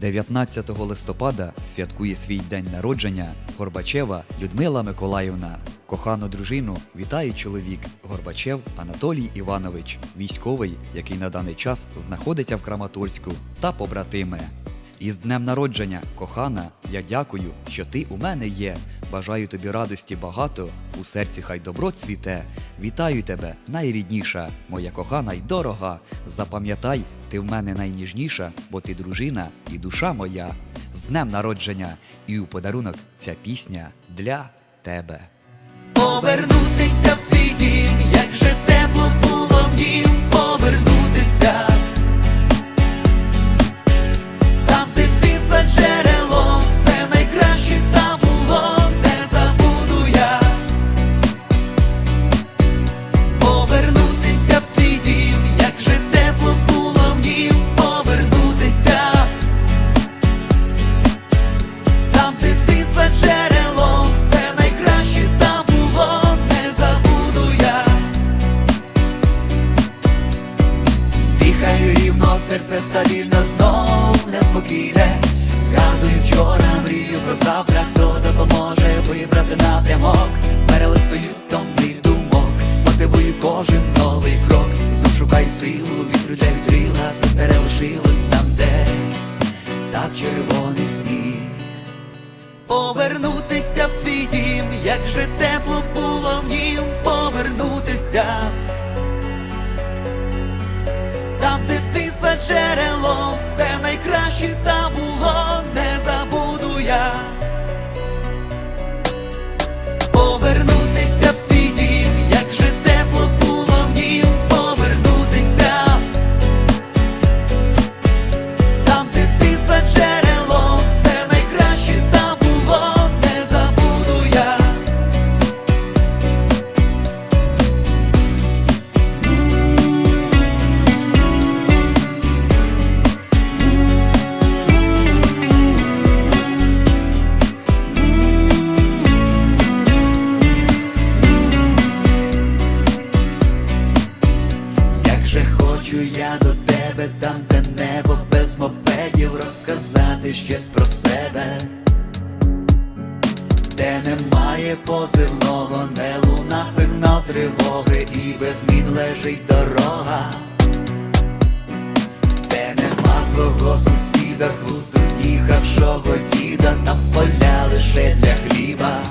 19 листопада святкує свій день народження Горбачева Людмила Миколаївна. Кохану дружину вітає чоловік Горбачев Анатолій Іванович, військовий, який на даний час знаходиться в Краматорську, та побратими. Із днем народження, кохана, я дякую, що ти у мене є. Бажаю тобі радості багато, у серці хай добро цвіте. Вітаю тебе, найрідніша, моя кохана й дорога. Запам'ятай, ти в мене найніжніша, бо ти дружина і душа моя. З днем народження, і у подарунок ця пісня для тебе. Повернутися в свій дім, як же тепло Дихаю серце стабільно, знов неспокійне. Згадую вчора, мрію про завтра, хто допоможе вибрати напрямок. Перелистую томний думок, мотивую кожен новий крок. Знов шукаю силу, вітру для вітрила, все старе лишилось там, де та в червоний сніг. Повернутися в свій дім, як же тепло було в нім, повернутися. найкраще же хочу я до тебе, там де небо без мопедів розказати щось про себе, де немає позивного, не луна сигнал тривоги, і без змін лежить дорога, де нема злого сусіда, з глузду з'їхавшого діда, там поля лише для хліба